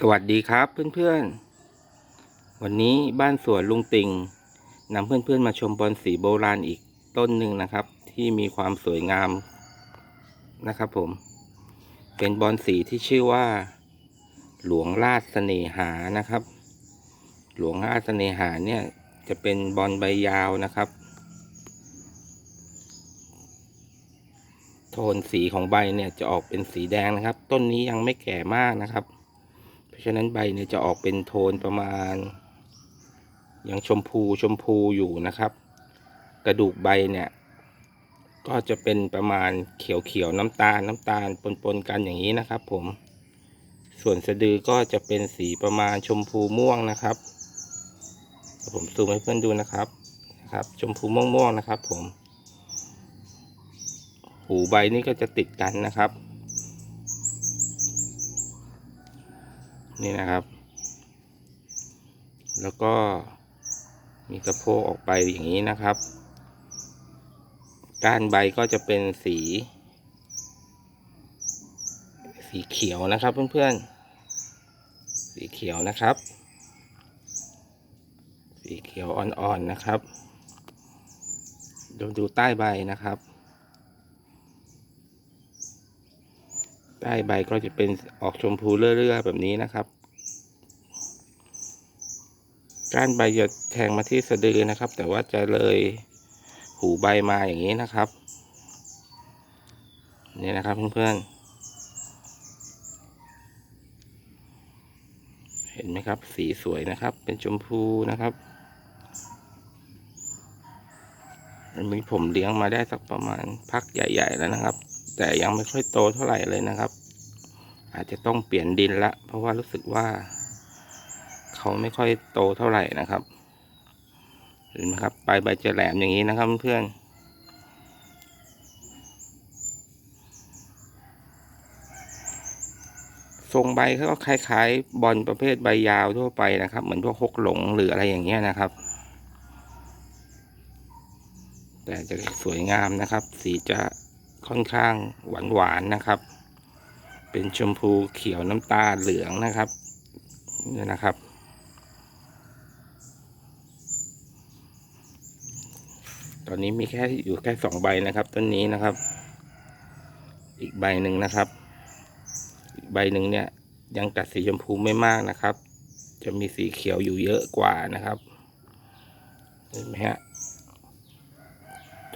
สวัสดีครับเพื่อนๆ วันนี้บ้านสวนลุงติงนำเพื่อนๆมาชมบอลสีโบราณอีกต้นหนึ่งนะครับ ที่มีความสวยงามนะครับผม เป็นบอลสีที่ชื่อว่า หลวงราชเสน่หานะครับ หลวงราชเสน่หาเนี่ยจะเป็นบอลใบยาวนะครับ โทนสีของใบเนี่ยจะออกเป็นสีแดงนะครับ ต้นนี้ยังไม่แก่มากนะครับ ราะฉะนั้นใบเนี่ยจะออกเป็นโทนประมาณ ยังชมพูชมพูอยู่นะครับ กระดูกใบเนี่ยก็จะเป็นประมาณเขียวเขียวน้ำตาลน้ำตาลปนๆกันอย่างนี้นะครับ ผม ส่วนสะดือก็จะเป็นสีประมาณชมพูม่วงนะครับผมซูมให้เพื่อนดูนะครับนะครับ ชมพูม่วงม่วงๆนะครับ ผม หูใบนี่ก็จะติดกันนะครับ นี่นะครับ แล้วก็มีสะโพกออกไปอย่างนี้นะครับก้านใบก็จะเป็นสี สีเขียวนะครับเพื่อนๆ สีเขียวนะครับ สีเขียวอ่อนๆนะครับ ดูดูใต้ใบนะครับ ต้ใบก็จะเป็นออกชมพูเรื่อยๆแบบนี้นะครับก้านใบจะแทงมาที่สะดือนะครับ แต่ว่าจะเลยหูใบมาอย่างนี้นะครับ นี่นะครับเพื่อนๆ เห็นไหมครับ สีสวยนะครับ เป็นชมพูนะครับอันนี้ผมเลี้ยงมาได้สักประมาณพักใหญ่ ๆ แล้วนะครับ แต่ยังไม่ค่อยโตเท่าไหร่เลยนะครับ อาจจะต้องเปลี่ยนดินละ เพราะว่ารู้สึกว่า เขาไม่ค่อยโตเท่าไหร่นะครับเห็นไหมครับปลายใบจะแหลมอย่างนี้นะครับเพื่อนทรงใบเขาก็คล้ายๆบอลประเภทใบยาวทั่วไปนะครับ เหมือนพวกฮกหลงหรืออะไรอย่างเงี้ยนะครับ แต่จะสวยงามนะครับ สีจะ ค่อนข้างหวานหวานๆนะครับ เป็นชมพูเขียวน้ำตาลเหลืองนะครับนี่นะครับ ตอนนี้มีแค่อยู่แค่สองใบนะครับต้นนี้นะครับ อีกใบหนึ่งนะครับอีกใบหนึ่งเนี่ยยังกัดสีชมพูไม่มากนะครับ จะมีสีเขียวอยู่เยอะกว่านะครับเห็นไหมฮะ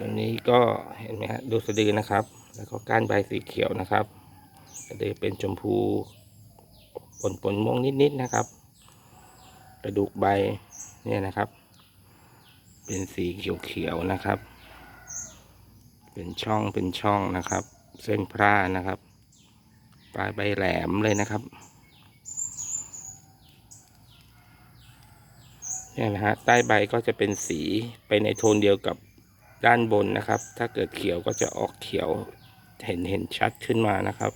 ตัวนี้ก็เห็นไหมฮะดูสะดือนะครับ แล้วก็ก้านใบสีเขียวนะครับสะดือเป็นชมพูปนปนม่วงนิดๆนะครับ กระดูกใบเนี่ยนะครับ เป็นสีเขียวๆนะครับ เป็นช่องเป็นช่องนะครับ เส้นพร่านะครับ ปลายใบแหลมเลยนะครับเนี่ยนะฮะใต้ใบก็จะเป็นสีไปในโทนเดียวกับ ด้านบนนะครับ ถ้าเกิดเขียวก็จะออกเขียวเห็นเห็นชัดขึ้นมานะครับ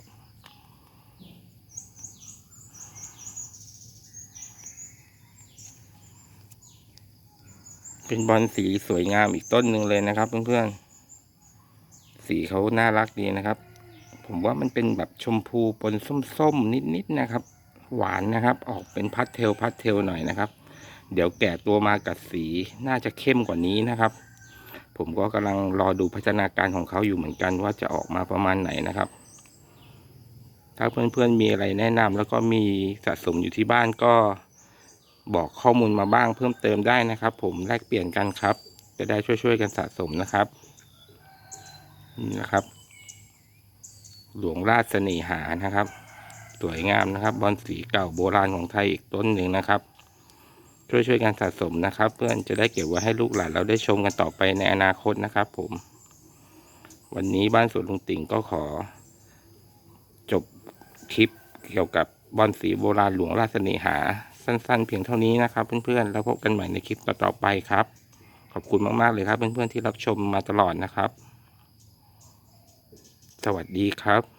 เป็นบอลสีสวยงามอีกต้นหนึ่งเลยนะครับเพื่อนๆ สีเขาน่ารักดีนะครับ ผมว่ามันเป็นแบบชมพูปนส้มๆ นิดๆนะครับ หวานนะครับ ออกเป็นพัสเทลพัสเทลหน่อยนะครับ เดี๋ยวแก่ตัวมากับสีน่าจะเข้มกว่านี้นะครับ ผมก็กำลังรอดูพัฒนาการของเขาอยู่เหมือนกันว่าจะออกมาประมาณไหนนะครับ ถ้าเพื่อนๆมีอะไรแนะนำแล้วก็มีสะสมอยู่ที่บ้านก็บอกข้อมูลมาบ้างเพิ่มเติมได้นะครับ ผมแลกเปลี่ยนกันครับ จะได้ช่วยๆกันสะสมนะครับนี่นะครับ หลวงราชเสน่หานะครับ สวยงามนะครับ บอลสีเก่าโบราณของไทยอีกต้นหนึ่งนะครับ ช่วยๆกันสะสมนะครับ เพื่อนจะได้เก็บไว้ให้ลูกหลานเราได้ชมกันต่อไปในอนาคตนะครับ ผม วันนี้บ้านสวนลุงติ่งก็ขอ จบคลิปเกี่ยวกับบอลสีโบราณหลวงราชเน่หา สั้นๆ เพียงเท่านี้นะครับเพื่อนๆแล้วพบกันใหม่ในคลิปต่อๆไปครับ ขอบคุณมากๆเลยครับเพื่อนๆที่รับชมมาตลอดนะครับ สวัสดีครับ